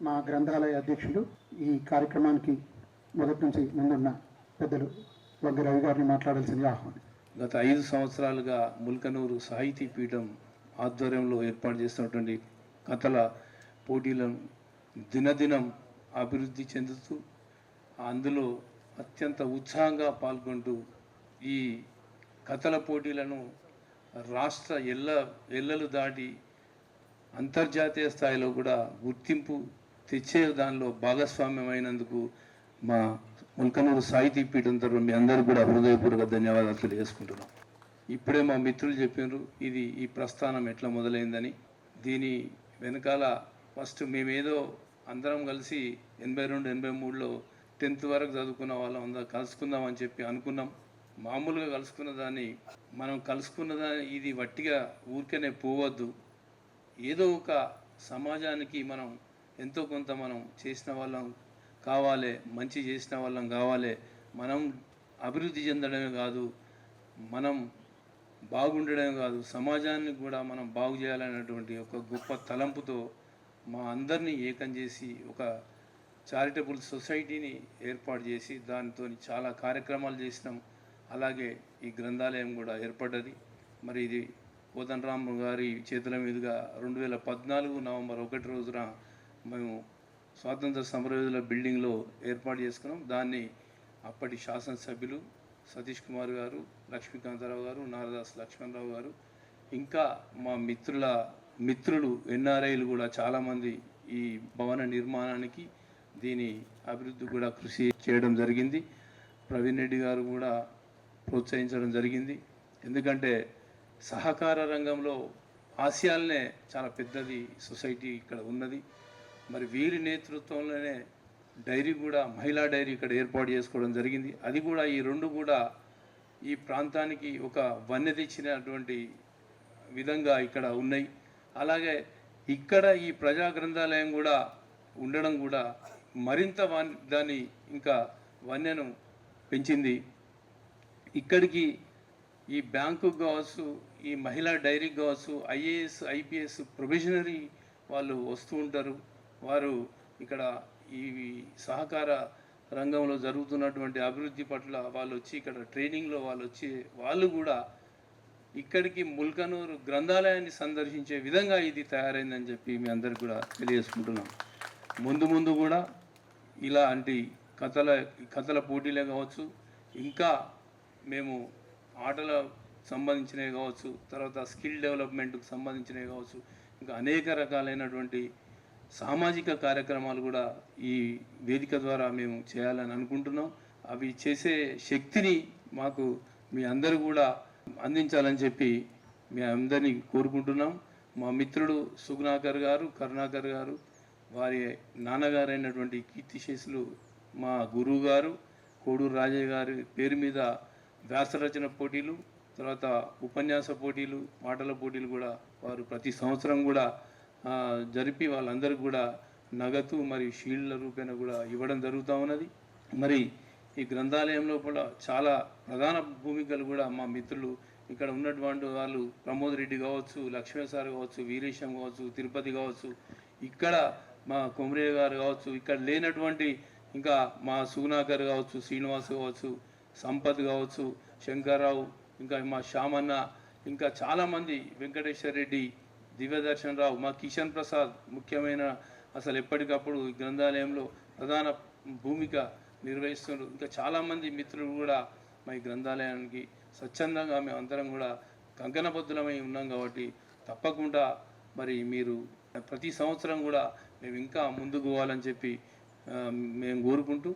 మా గ్రంథాలయ అధ్యక్షులు ఈ కార్యక్రమానికి మొదటి నుంచి ముందున్న పెద్దలు వంగ రవి గారిని మాట్లాడాల్సింది ఆహ్వానం గత ఐదు సంవత్సరాలుగా ముల్కనూరు సాహితీ పీఠం ఆధ్వర్యంలో ఏర్పాటు చేస్తున్నటువంటి కథల పోటీలను దినదినం అభివృద్ధి చెందుతూ అందులో అత్యంత ఉత్సాహంగా పాల్గొంటూ ఈ కథల పోటీలను రాష్ట్ర ఎల్ల ఎల్లలు దాటి అంతర్జాతీయ స్థాయిలో కూడా గుర్తింపు తెచ్చే దానిలో భాగస్వామ్యమైనందుకు మా ముల్కనూరు సాహితీ పీఠం తరఫున మీ అందరూ కూడా హృదయపూర్వక ధన్యవాదాలు తెలియజేసుకుంటున్నాం. ఇప్పుడే మా మిత్రులు చెప్పినారు ఇది ఈ ప్రస్థానం ఎట్లా మొదలైందని. దీని వెనకాల ఫస్ట్ మేమేదో అందరం కలిసి ఎనభై రెండు ఎనభై మూడులో టెన్త్ వరకు చదువుకున్న వాళ్ళం అందరం కలుసుకుందాం అని చెప్పి అనుకున్నాం. మామూలుగా కలుసుకున్న దాన్ని మనం కలుసుకున్న దాన్ని ఇది వట్టిగా ఊరికనే పోవద్దు. ఏదో ఒక సమాజానికి మనం ఎంతో కొంత మనం చేసిన వాళ్ళం కావాలి మంచి చేసిన వాళ్ళం కావాలి. మనం అభివృద్ధి చెందడమే కాదు మనం బాగుండడమే కాదు సమాజాన్ని కూడా మనం బాగు చేయాలనేటువంటి ఒక గొప్ప తలంపుతో మా అందరినీ ఏకం చేసి ఒక చారిటబుల్ సొసైటీని ఏర్పాటు చేసి దానితో చాలా కార్యక్రమాలు చేసినాం. అలాగే ఈ గ్రంథాలయం కూడా ఏర్పడ్డది. మరి ఇది కోదండరామ్ గారి చేతుల మీదుగా రెండు వేల పద్నాలుగు నవంబర్ ఒకటి రోజున మేము స్వాతంత్ర సమరయోధుల బిల్డింగ్లో ఏర్పాటు చేసుకున్నాం. దాన్ని అప్పటి శాసనసభ్యులు సతీష్ కుమార్ గారు లక్ష్మీకాంతారావు గారు నారదాస్ లక్ష్మణరావు గారు ఇంకా మా మిత్రుల మిత్రులు ఎన్ఆర్ఐలు కూడా చాలామంది ఈ భవన నిర్మాణానికి దీని అభివృద్ధి కూడా కృషి చేయడం జరిగింది. ప్రవీణ్ రెడ్డి గారు కూడా ప్రోత్సహించడం జరిగింది. ఎందుకంటే సహకార రంగంలో ఆసియాలనే చాలా పెద్దది సొసైటీ ఇక్కడ ఉన్నది. మరి వీరి నేతృత్వంలోనే డైరీ కూడా మహిళా డైరీ ఇక్కడ ఏర్పాటు చేసుకోవడం జరిగింది. అది కూడా ఈ రెండు కూడా ఈ ప్రాంతానికి ఒక వన్య తెచ్చినటువంటి విధంగా ఇక్కడ ఉన్నాయి. అలాగే ఇక్కడ ఈ ప్రజా గ్రంథాలయం కూడా ఉండడం కూడా మరింత దాని దాన్ని ఇంకా వన్యను పెంచింది. ఇక్కడికి ఈ బ్యాంకు కావచ్చు ఈ మహిళా డైరీకి కావచ్చు ఐఏఎస్ ఐపీఎస్ ప్రొబిషనరీ వాళ్ళు వస్తూ ఉంటారు. వారు ఇక్కడ ఈ సహకార రంగంలో జరుగుతున్నటువంటి అభివృద్ధి పట్ల వాళ్ళు వచ్చి ఇక్కడ ట్రైనింగ్లో వాళ్ళు వచ్చి వాళ్ళు కూడా ఇక్కడికి ముల్కనూరు గ్రంథాలయాన్ని సందర్శించే విధంగా ఇది తయారైందని చెప్పి మీ అందరికి కూడా తెలియజేసుకుంటున్నాం. ముందు ముందు కూడా ఇలాంటి కథల కథల పోటీలే కావచ్చు ఇంకా మేము ఆటల సంబంధించినవి కావచ్చు తర్వాత స్కిల్ డెవలప్మెంట్కి సంబంధించినవి కావచ్చు ఇంకా అనేక రకాలైనటువంటి సామాజిక కార్యక్రమాలు కూడా ఈ వేదిక ద్వారా మేము చేయాలని అనుకుంటున్నాం. అవి చేసే శక్తిని మాకు మీ అందరూ కూడా అందించాలని చెప్పి మీ అందరినీ కోరుకుంటున్నాం. మా మిత్రుడు సుగుణాకర్ గారు కరుణాకర్ గారు వారి నాన్నగారైనటువంటి కీర్తిశేషులు మా గురువు గారు కోడూరు రాజయ్య గారి పేరు మీద వ్యాసరచన పోటీలు తర్వాత ఉపన్యాస పోటీలు పాటల పోటీలు కూడా వారు ప్రతి సంవత్సరం కూడా జరిపి వాళ్ళందరికీ కూడా నగదు మరియు షీల్డ్ల రూపేణ కూడా ఇవ్వడం జరుగుతూ ఉన్నది. మరి ఈ గ్రంథాలయంలో కూడా చాలా ప్రధాన భూమికలు కూడా మా మిత్రులు ఇక్కడ ఉన్నటువంటి వాళ్ళు ప్రమోద్ రెడ్డి కావచ్చు లక్ష్మీ సార్ కావచ్చు వీరేశం కావచ్చు తిరుపతి కావచ్చు ఇక్కడ మా కొమరయ్య గారు కావచ్చు ఇక్కడ లేనటువంటి ఇంకా మా సుగుణాకర్ కావచ్చు శ్రీనివాస్ కావచ్చు సంపత్ కావచ్చు శంకర్రావు ఇంకా మా శ్యామన్న ఇంకా చాలామంది వెంకటేశ్వర రెడ్డి దివ్యదర్శన్ రావు మా కిషన్ ప్రసాద్ ముఖ్యమైన అసలు ఎప్పటికప్పుడు గ్రంథాలయంలో ప్రధాన భూమిక నిర్వహిస్తున్నారు ఇంకా చాలామంది మిత్రులు కూడా మా ఈ గ్రంథాలయానికి స్వచ్ఛందంగా మేము అందరం కూడా కంకణబద్ధులమై ఉన్నాం కాబట్టి తప్పకుండా మరి మీరు ప్రతి సంవత్సరం కూడా మేము ఇంకా ముందుకు పోవాలని చెప్పి మేము కోరుకుంటూ